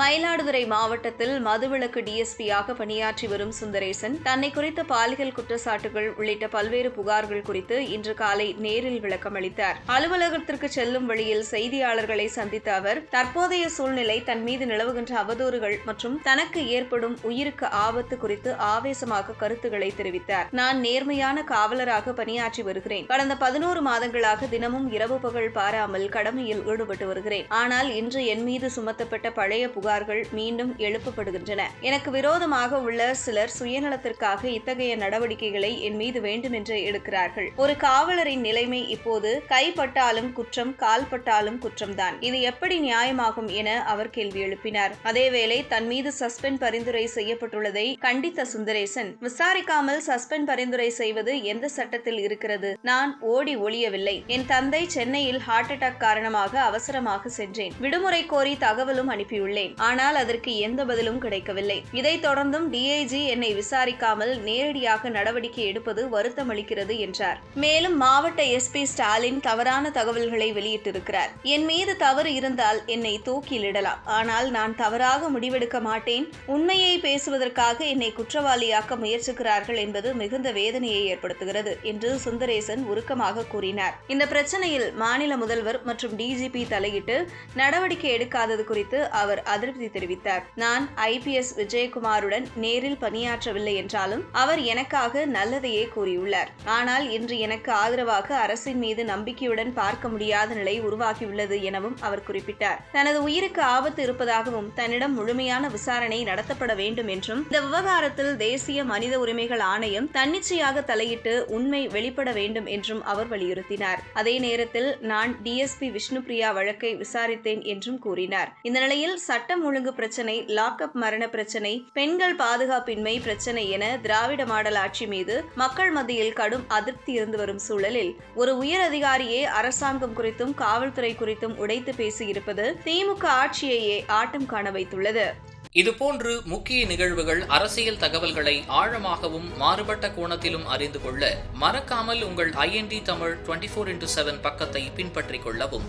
மயிலாடுதுறை மாவட்டத்தில் மதுவிலக்கு டிஎஸ்பியாக பணியாற்றி வரும் சுந்தரேசன் தன்னை குறித்த பாலியல் குற்றச்சாட்டுகள் உள்ளிட்ட பல்வேறு புகார்கள் குறித்து இன்று காலை நேரில் விளக்கம் அளித்தார். அலுவலகத்திற்கு செல்லும் வழியில் செய்தியாளர்களை சந்தித்த அவர் தற்போதைய சூழ்நிலை தன் மீது நிலவுகின்ற அவதூறுகள் மற்றும் தனக்கு ஏற்படும் உயிருக்கு ஆபத்து குறித்து ஆவேசமாக கருத்துக்களை தெரிவித்தார். நான் நேர்மையான காவலராக பணியாற்றி வருகிறேன். கடந்த பதினோரு மாதங்களாக தினமும் இரவு பகல் பாராமல் கடமையில் ஈடுபட்டு வருகிறேன். ஆனால் இன்று என் மீது சுமத்தப்பட்ட பழைய புகார்கள் மீண்டும் எழுப்பப்படுகின்றன. எனக்கு விரோதமாக உள்ள சிலர் சுயநலத்திற்காக இத்தகைய நடவடிக்கைகளை என் மீது வேண்டுமென்றே எடுக்கிறார்கள். ஒரு காவலரின் நிலைமை இப்போது கைப்பட்டாலும் குற்றம் கால்பட்டாலும் குற்றம்தான். இது எப்படி நியாயமாகும் என அவர் கேள்வி எழுப்பினார். அதேவேளை தன் மீது சஸ்பெண்ட் பரிந்துரை செய்யப்பட்டுள்ளதை கண்டித்த சுந்தரேசன் விசாரிக்காமல் சஸ்பெண்ட் பரிந்துரை செய்வது எந்த சட்டத்தில் இருக்கிறது? நான் ஓடி ஒளியவில்லை. என் தந்தை சென்னையில் ஹார்ட் அட்டாக் காரணமாக அவசரமாக சென்றேன். விடுமுறை கோரி தகவலும் அனுப்பியுள்ளேன். ஆனால் அதற்கு எந்த பதிலும் கிடைக்கவில்லை. இதைத் தொடர்ந்தும் டிஐஜி என்னை விசாரிக்காமல் நேரடியாக நடவடிக்கை எடுப்பது வருத்தமளிக்கிறது என்றார். மேலும் மாவட்ட எஸ்பி ஸ்டாலின் தவறான தகவல்களை வெளியிட்டிருக்கிறார். என் மீது தவறு இருந்தால் என்னை தூக்கிலிடலாம். ஆனால் நான் தவறாக முடிவெடுக்க மாட்டேன். உண்மையை பேசுவதற்காக என்னை குற்றவாளியாக்க முயற்சிக்கிறார்கள் என்பது மிகுந்த வேதனையை ஏற்படுத்துகிறது என்று சுந்தரேசன் உருக்கமாக கூறினார். இந்த பிரச்சனையில் மாநில முதல்வர் மற்றும் டிஜிபி தலையிட்டு நடவடிக்கை எடுக்காதது குறித்து அவர் அதிருப்தி தெரிவித்தார். நான் ஐபிஎஸ் விஜயகுமாருடன் நேரில் பணியாற்றவில்லை என்றாலும் அவர் எனக்காக நல்லதையே கூறியுள்ளார். ஆனால் இன்று எனக்கு ஆதரவாக அரசின் மீது நம்பிக்கையுடன் பார்க்க முடியாத நிலை உருவாகியுள்ளது எனவும் அவர் குறிப்பிட்டார். தனது உயிருக்கு ஆபத்து இருப்பதாகவும் தன்னிடம் முழுமையான விசாரணை நடத்தப்பட வேண்டும் என்றும் இந்த விவகாரத்தில் தேசிய மனித உரிமைகள் ஆணையம் தன்னிச்சையாக தலையிட்டு உண்மை வெளிப்பட வேண்டும் என்றும் அவர் வலியுறுத்தினார். அதே நேரத்தில் நான் டிஎஸ்பி விஷ்ணுபிரியா வழக்கை விசாரித்தேன் என்றும் கூறினார். இந்த நிலையில் சட்ட சட்டம் ஒழுங்கு பிரச்சினை லாக்அப் மரண பிரச்சினை பெண்கள் பாதுகாப்பின்மை பிரச்சினை என திராவிட மாடல் ஆட்சி மீது மக்கள் மத்தியில் கடும் அதிருப்தி இருந்து வரும் சூழலில் ஒரு உயர் அதிகாரியே அரசாங்கம் குறித்தும் காவல்துறை குறித்தும் உடைத்து பேசியிருப்பது திமுக ஆட்சியையே ஆட்டம் காண வைத்துள்ளது. இதுபோன்று முக்கிய நிகழ்வுகள் அரசியல் தகவல்களை ஆழமாகவும் மாறுபட்ட கோணத்திலும் அறிந்து கொள்ள மறக்காமல் உங்கள் INT Tamil twenty four into seven பக்கத்தை பின்பற்றிக் கொள்ளவும்.